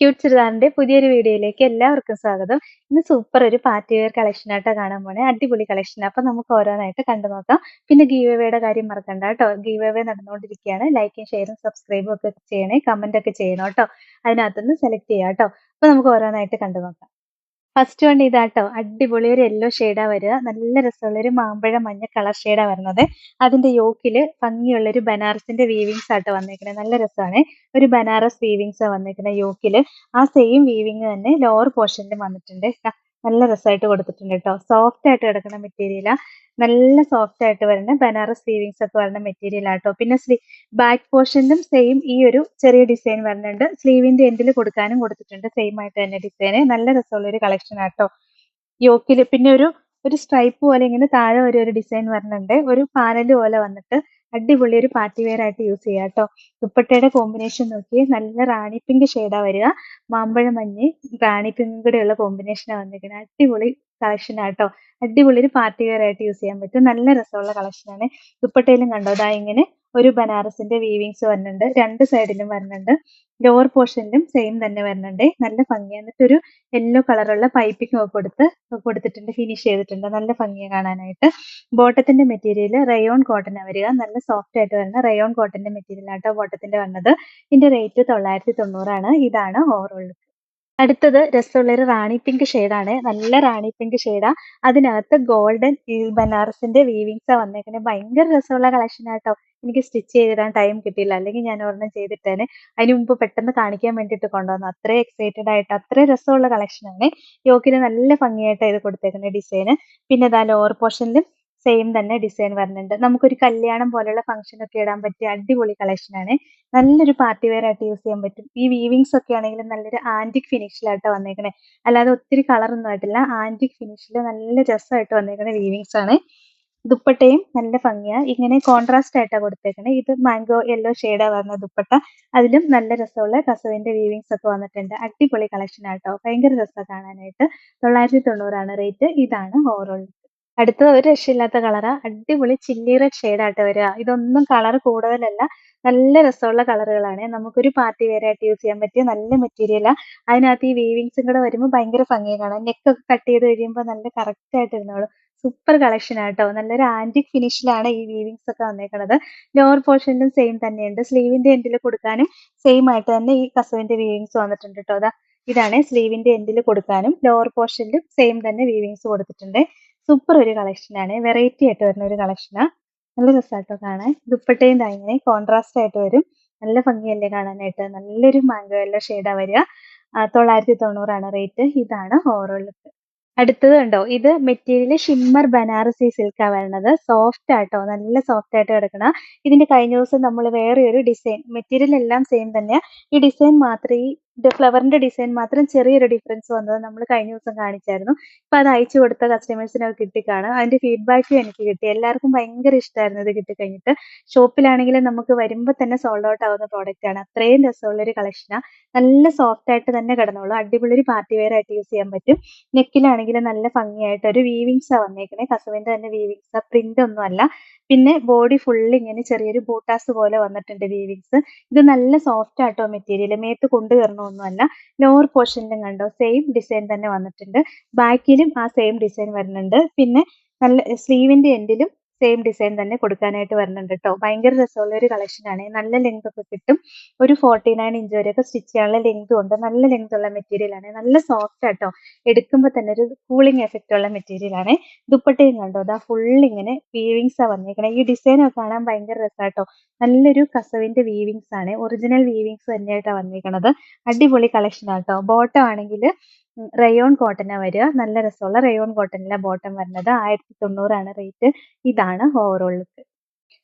Cute ചുരിദാറിന്റെ പുതിയൊരു വീഡിയോയിലേക്ക് എല്ലാവർക്കും സ്വാഗതം. ഇന്ന് സൂപ്പർ ഒരു പാർട്ടി വെയർ കളക്ഷൻ ആയിട്ട് കാണാൻ പോണേ. അടിപൊളി കളക്ഷൻ അപ്പൊ നമുക്ക് ഓരോന്നായിട്ട് കണ്ടു നോക്കാം. പിന്നെ ഗീവ് കാര്യം മറക്കണ്ട കേട്ടോ. ഗീവ് നടന്നുകൊണ്ടിരിക്കുകയാണ്. ലൈക്കും ഷെയറും സബ്സ്ക്രൈബും ഒക്കെ ചെയ്യണേ. കമന്റ് ഒക്കെ ചെയ്യണം കേട്ടോ. അതിനകത്തുനിന്ന് സെലക്ട് ചെയ്യാം കേട്ടോ. അപ്പൊ നമുക്ക് ഓരോന്നായിട്ട് കണ്ടു നോക്കാം. ഫസ്റ്റ് വൺ ഇതാട്ടോ. അടിപൊളി ഒരു യെല്ലോ ഷെയ്ഡാ വരിക. നല്ല രസമുള്ള ഒരു മാമ്പഴ മഞ്ഞ കളർ ഷെയ്ഡാ വരുന്നത്. അതിന്റെ യോക്കിൽ ഭംഗിയുള്ള ഒരു ബനാറസിന്റെ വീവിങ്സ് ആട്ടോ വന്നേക്കണേ. നല്ല രസമാണ്. ഒരു ബനാറസ് വീവിങ്സ് വന്നേക്കണേ യോക്കിൽ. ആ സെയിം വീവിങ് തന്നെ ലോവർ പോർഷനിലും വന്നിട്ടുണ്ട്. നല്ല രസമായിട്ട് കൊടുത്തിട്ടുണ്ട് കേട്ടോ സോഫ്റ്റ് ആയിട്ട് കിടക്കുന്ന മെറ്റീരിയലാ നല്ല സോഫ്റ്റ് ആയിട്ട് വരുന്ന ബനാറസ് വീവിങ്സ് ഒക്കെ വരുന്ന മെറ്റീരിയൽ ആട്ടോ പിന്നെ സ്ലീ ബാക്ക് പോർഷനിലും സെയിം ഈ ഒരു ചെറിയ ഡിസൈൻ വരുന്നുണ്ട്. സ്ലീവിന്റെ എൻഡിൽ കൊടുക്കാനും കൊടുത്തിട്ടുണ്ട്. സെയിം ആയിട്ട് തന്നെ ഡിസൈന് നല്ല രസമുള്ള ഒരു കളക്ഷൻ ആട്ടോ യോക്കിൽ പിന്നെ ഒരു ഒരു സ്ട്രൈപ്പ് പോലെ ഇങ്ങനെ താഴെ ഒരു ഡിസൈൻ വരുന്നുണ്ട്. ഒരു പാനൽ പോലെ വന്നിട്ട് അടിപൊളി ഒരു പാർട്ടി വെയർ ആയിട്ട് യൂസ് ചെയ്യാം കേട്ടോ. ദുപ്പട്ടയുടെ കോമ്പിനേഷൻ നോക്കി നല്ല റാണി പിങ്ക് ഷെയ്ഡാ വരിക. മാമ്പഴ മഞ്ഞ് റാണി പിങ്ക് ഉള്ള കോമ്പിനേഷനാണ് വന്നിരിക്കുന്നത് അടിപൊളി കളക്ഷൻ ആട്ടോ അടിപൊളി ഒരു പാർട്ടി വെയർ ആയിട്ട് യൂസ് ചെയ്യാൻ പറ്റും. നല്ല രസമുള്ള കളക്ഷനാണ് ദുപ്പട്ടയിലും കണ്ടോ? ദാ ഇങ്ങനെ ഒരു ബനാറസിന്റെ വീവിങ്സ് വരുന്നുണ്ട് രണ്ട് സൈഡിലും വരുന്നുണ്ട് ലോവർ പോർഷനിലും സെയിം തന്നെ വരുന്നുണ്ട്. നല്ല ഭംഗിയാണ് എന്നിട്ടൊരു യെല്ലോ കളറുള്ള പൈപ്പിംഗ് ഒക്കെ കൊടുത്ത് കൊടുത്തിട്ടുണ്ട് ഫിനിഷ് ചെയ്തിട്ടുണ്ട്. നല്ല ഭംഗിയാണ് കാണാനായിട്ട്. ബോട്ടത്തിന്റെ മെറ്റീരിയൽ റയോൺ കോട്ടൺ വരിക. നല്ല സോഫ്റ്റ് ആയിട്ട് വരുന്ന റയോൺ കോട്ടന്റെ മെറ്റീരിയൽ ആട്ടോ ബോട്ടത്തിന്റെ വന്നത്. ഇതിന്റെ റേറ്റ് തൊള്ളായിരത്തി തൊണ്ണൂറാണ്. ഇതാണ് ഓവറോൾ ലുക്ക് അടുത്തത് രസമുള്ള ഒരു റാണി പിങ്ക് ഷെയ്ഡാണ്. നല്ല റാണി പിങ്ക് ഷെയ്ഡാ. അതിനകത്ത് ഗോൾഡൻ ബനാറസിന്റെ വീവിങ്സാ വന്നേക്കുന്നത് ഭയങ്കര രസമുള്ള കളക്ഷൻ ആട്ടോ എനിക്ക് സ്റ്റിച്ച് ചെയ്തിടാൻ ടൈം കിട്ടിയില്ല. അല്ലെങ്കിൽ ഞാൻ ഒരെണ്ണം ചെയ്തിട്ടേനെ. അതിന് മുമ്പ് പെട്ടെന്ന് കാണിക്കാൻ വേണ്ടിയിട്ട് കൊണ്ടുവന്നു. അത്രയും എക്സൈറ്റഡ് ആയിട്ട് അത്രയും രസമുള്ള കളക്ഷൻ ആണ്. യോക്കിന് നല്ല ഭംഗിയായിട്ടാണ് ഇത് കൊടുത്തേക്കുന്നത് ഡിസൈന് പിന്നെ ഇതാ ലോവർ പോർഷനിലും സെയിം തന്നെ ഡിസൈൻ വരുന്നുണ്ട്. നമുക്കൊരു കല്യാണം പോലെയുള്ള ഫംഗ്ഷൻ ഒക്കെ ഇടാൻ പറ്റിയ അടിപൊളി കളക്ഷൻ ആണ്. നല്ലൊരു പാർട്ടി വെയർ ആയിട്ട് യൂസ് ചെയ്യാൻ പറ്റും. ഈ വീവിങ്സ് ഒക്കെ ആണെങ്കിലും നല്ലൊരു ആന്റിക് ഫിനിഷിലായിട്ട് വന്നേക്കണേ. അല്ലാതെ ഒത്തിരി കളർ ഒന്നും ആയിട്ടില്ല. ആന്റിക് ഫിനിഷിൽ നല്ല രസമായിട്ട് വന്നേക്കുന്ന വീവിങ്സ് ആണ്. ദുപ്പട്ടയും നല്ല ഭംഗിയാ. ഇങ്ങനെ കോൺട്രാസ്റ്റ് ആയിട്ടാണ് കൊടുത്തേക്കണേ. ഇത് മാംഗോ യെല്ലോ ഷെയ്ഡാ വരുന്ന ദുപ്പട്ട. അതിലും നല്ല രസമുള്ള കസവിന്റെ വീവിങ്സ് ഒക്കെ വന്നിട്ടുണ്ട്. അടിപൊളി കളക്ഷൻ ആട്ടോ. ഭയങ്കര രസമാണ് കാണാനായിട്ട്. തൊള്ളായിരത്തി തൊണ്ണൂറാണ് റേറ്റ് ഇതാണ് ഓവറോൾ അടുത്തത് ഒരു രക്ഷയില്ലാത്ത കളറാ അടിപൊളി ചില്ലി റെഡ് ഷെയ്ഡായിട്ട് വരിക. ഇതൊന്നും കളർ കൂടുതലല്ല. നല്ല രസമുള്ള കളറുകളാണ് നമുക്കൊരു പാർട്ടി വെയർ ആയിട്ട് യൂസ് ചെയ്യാൻ പറ്റിയ നല്ല മെറ്റീരിയലാണ് അതിനകത്ത് ഈ വീവിങ്സും കൂടെ വരുമ്പോൾ ഭയങ്കര ഭംഗിയാണ് കാണാം. നെക്ക് ഒക്കെ കട്ട് ചെയ്ത് കഴിയുമ്പോൾ നല്ല കറക്റ്റ് ആയിട്ട് ഇരുന്നോളൂ സൂപ്പർ കളക്ഷൻ ആട്ടോ. നല്ലൊരു ആന്റിക് ഫിനിഷിലാണ് ഈ വീവിങ്സ് ഒക്കെ വന്നേക്കുന്നത് ലോവർ പോർഷനിലും സെയിം തന്നെയുണ്ട്. സ്ലീവിന്റെ എൻഡിൽ കൊടുക്കാനും സെയിം ആയിട്ട് തന്നെ ഈ കസവിന്റെ വീവിങ്സ് വന്നിട്ടുണ്ട് കേട്ടോ അതാ ഇതാണ് സ്ലീവിന്റെ എൻഡിൽ കൊടുക്കാനും. ലോവർ പോർഷനിലും സെയിം തന്നെ വീവിങ്സ് കൊടുത്തിട്ടുണ്ട്. സൂപ്പർ ഒരു കളക്ഷനാണ് വെറൈറ്റി ആയിട്ട് വരുന്ന ഒരു കളക്ഷനാണ് നല്ല രസമായിട്ടോ കാണാൻ. ദുപ്പട്ടയും ഇങ്ങനെ കോൺട്രാസ്റ്റ് ആയിട്ട് വരും. നല്ല ഭംഗിയല്ലേ കാണാനായിട്ട്? നല്ലൊരു മാംഗോ യെല്ലോ ഷെയ്ഡാ വരിക. തൊള്ളായിരത്തി തൊണ്ണൂറാണ് റേറ്റ് ഇതാണ് ഓവറോൾ ലുക്ക് അടുത്തത് ഉണ്ടോ ഇത് മെറ്റീരിയൽ ഷിമ്മർ ബനാറസി സിൽക്കാ വരുന്നത്. സോഫ്റ്റ് ആട്ടോ. നല്ല സോഫ്റ്റ് ആയിട്ട് കിടക്കണ. ഇതിന്റെ കഴിഞ്ഞ ദിവസം നമ്മൾ വേറെ ഒരു ഡിസൈൻ മെറ്റീരിയൽ എല്ലാം സെയിം തന്നെയാ. ഈ ഡിസൈൻ മാത്രമേ ഫ്ലവറിന്റെ ഡിസൈൻ മാത്രം ചെറിയൊരു ഡിഫറൻസ് വന്നത് നമ്മൾ കഴിഞ്ഞ ദിവസം കാണിച്ചായിരുന്നു. ഇപ്പൊ അത് അയച്ചു കൊടുത്ത കിട്ടി കിട്ടിക്കാണ്. അതിന്റെ ഫീഡ്ബാക്കും എനിക്ക് കിട്ടി. എല്ലാവർക്കും ഭയങ്കര ഇഷ്ടമായിരുന്നു ഇത് കിട്ടിക്കഴിഞ്ഞിട്ട്. ഷോപ്പിലാണെങ്കിലും നമുക്ക് വരുമ്പോൾ തന്നെ സോൾഡ് ഔട്ട് ആവുന്ന പ്രോഡക്റ്റ് ആണ്. അത്രയും രസമുള്ള ഒരു കളക്ഷനാണ് നല്ല സോഫ്റ്റ് ആയിട്ട് തന്നെ കിടന്നോളൂ. അടിപൊളി ഒരു പാർട്ടി വെയർ ആയിട്ട് യൂസ് ചെയ്യാൻ പറ്റും. നെക്കിലാണെങ്കിലും നല്ല ഭംഗിയായിട്ട് ഒരു വീവിങ്സ് ആ വന്നേക്കണേ. കസവിന്റെ തന്നെ വീവിങ്സ് പ്രിന്റ് ഒന്നും അല്ല. പിന്നെ ബോഡി ഫുള്ള് ഇങ്ങനെ ചെറിയൊരു ബൂട്ടാസ് പോലെ വന്നിട്ടുണ്ട് വീവിങ്സ് ഇത് നല്ല സോഫ്റ്റ് ആട്ടോ മെറ്റീരിയൽ മേത്ത് കൊണ്ടു കയറണമൊന്നുമല്ല ലോവർ പോർഷനിലും കണ്ടോ സെയിം ഡിസൈൻ തന്നെ വന്നിട്ടുണ്ട്. ബാക്കിലും ആ സെയിം ഡിസൈൻ വരുന്നുണ്ട്. പിന്നെ നല്ല സ്ലീവിന്റെ എൻഡിലും സെയിം ഡിസൈൻ തന്നെ കൊടുക്കാനായിട്ട് വരുന്നുണ്ട് കേട്ടോ ഭയങ്കര രസമുള്ള ഒരു കളക്ഷൻ ആണ്. നല്ല ലെങ്ത് ഒക്കെ കിട്ടും. ഒരു ഫോർട്ടി നയൻ ഇഞ്ച് വരെയൊക്കെ സ്റ്റിച്ച് ചെയ്യാനുള്ള ലെങ്ത് ഉണ്ട്. നല്ല ലെങ്ത് ഉള്ള മെറ്റീരിയൽ ആണ്. നല്ല സോഫ്റ്റ് ആട്ടോ എടുക്കുമ്പോൾ തന്നെ ഒരു കൂളിംഗ് എഫക്റ്റ് ഉള്ള മെറ്റീരിയൽ ആണ്. ദുപ്പട്ടയും കണ്ടോ? അതാ ഫുൾ ഇങ്ങനെ വീവിങ്സ് ആ വന്നേക്കണേ. ഈ ഡിസൈൻ ഒക്കെ കാണാൻ ഭയങ്കര രസമാട്ടോ നല്ലൊരു കസവിന്റെ വീവിങ്സ് ആണ്. ഒറിജിനൽ വീവിങ്സ് തന്നെയായിട്ടാണ് വന്നേക്കണത്. അടിപൊളി കളക്ഷൻ ആട്ടോ ബോട്ടം ആണെങ്കിൽ റയോൺ കോട്ടനാണ് വരിക. നല്ല രസമുള്ള റയോൺ കോട്ടനിലെ ബോട്ടം വരുന്നത് ആയിരത്തി തൊണ്ണൂറാണ് റേറ്റ് ഇതാണ് ഓവറോൾ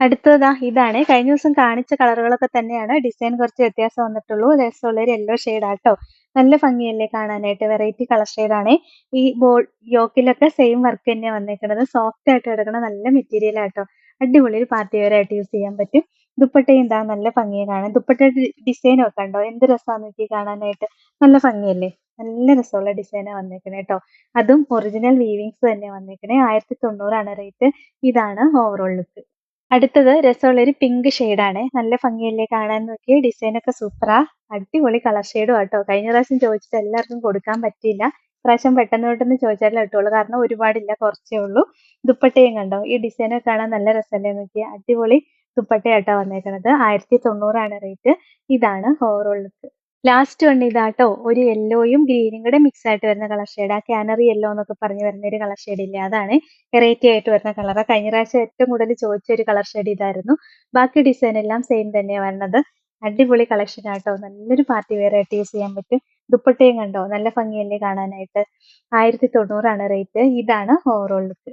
അടുത്തതാ ഇതാണ്. കഴിഞ്ഞ ദിവസം കാണിച്ച കളറുകളൊക്കെ തന്നെയാണ്. ഡിസൈൻ കുറച്ച് വ്യത്യാസം വന്നിട്ടുള്ളൂ. രസമുള്ള ഒരു യെല്ലോ ആട്ടോ. നല്ല ഭംഗിയല്ലേ കാണാനായിട്ട്? വെറൈറ്റി കളർ ഷെയ്ഡാണ് ഈ ബോൾ യോക്കിലൊക്കെ സെയിം വർക്ക് തന്നെ വന്നേക്കുന്നത് സോഫ്റ്റ് ആയിട്ട് കിടക്കുന്ന നല്ല മെറ്റീരിയൽ ആട്ടോ. അടിപൊളി ഒരു പാർട്ടി വെയർ ആയിട്ട് യൂസ് ചെയ്യാൻ പറ്റും. ദുപ്പട്ടയും എന്താ നല്ല ഭംഗിയെ കാണാൻ. ദുപ്പട്ടയുടെ ഡിസൈനൊക്കെ ഉണ്ടോ എന്ത് രസമാണെന്ന് നോക്കി കാണാനായിട്ട്. നല്ല ഭംഗിയല്ലേ? നല്ല രസമുള്ള ഡിസൈനാണ് വന്നേക്കണേ കേട്ടോ അതും ഒറിജിനൽ വീവിങ്സ് തന്നെ വന്നേക്കണേ. ആയിരത്തി തൊണ്ണൂറാണ് റേറ്റ് ഇതാണ് ഓവറോൾ ലുക്ക് അടുത്തത് രസമുള്ളൊരു പിങ്ക് ഷെയ്ഡാണ് നല്ല ഭംഗിയല്ലേ കാണാൻ നോക്കി ഡിസൈൻ ഒക്കെ സൂപ്പറാ അടിപൊളി കളർ ഷെയ്ഡും ആട്ടോ കഴിഞ്ഞ പ്രാവശ്യം ചോദിച്ചിട്ട് എല്ലാവർക്കും കൊടുക്കാൻ പറ്റിയില്ല. പ്രാവശ്യം പെട്ടെന്ന് പെട്ടെന്ന് ചോദിച്ചാലേ കിട്ടുള്ളൂ കാരണം ഒരുപാടില്ല കുറച്ചേ ഉള്ളൂ. ദുപ്പട്ടയും കണ്ടോ? ഈ ഡിസൈൻ ഒക്കെ കാണാൻ നല്ല രസമല്ലേ നോക്കി അടിപൊളി ദുപ്പട്ടയാട്ടോ വന്നേക്കുന്നത് ആയിരത്തി തൊണ്ണൂറാണ് റേറ്റ് ഇതാണ് ഓവറോൾ ലുക്ക് ലാസ്റ്റ് വൺ ഇതാട്ടോ. ഒരു യെല്ലോയും ഗ്രീനും കൂടെ മിക്സ് ആയിട്ട് വരുന്ന കളർ ഷെയ്ഡ് ആ കാനറി യെല്ലോ എന്നൊക്കെ പറഞ്ഞു വരുന്ന ഒരു കളർ ഷെയ്ഡ് ഇല്ലേ? അതാണ് വെറൈറ്റി ആയിട്ട് വരുന്ന കളർ കഴിഞ്ഞ പ്രാവശ്യം ഏറ്റവും കൂടുതൽ ചോദിച്ച ഒരു കളർ ഷെയ്ഡ് ഇതായിരുന്നു. ബാക്കി ഡിസൈൻ എല്ലാം സെയിം തന്നെയാണ് വരുന്നത് അടിപൊളി കളക്ഷൻ ആട്ടോ. നല്ലൊരു പാർട്ടി വെയർ ആയിട്ട് യൂസ് ചെയ്യാൻ പറ്റും. ദുപ്പട്ടയും കണ്ടോ? നല്ല ഭംഗിയല്ലേ കാണാനായിട്ട്. ആയിരത്തി തൊണ്ണൂറാണ് റേറ്റ് ഇതാണ് ഓവറോൾ ലുക്ക്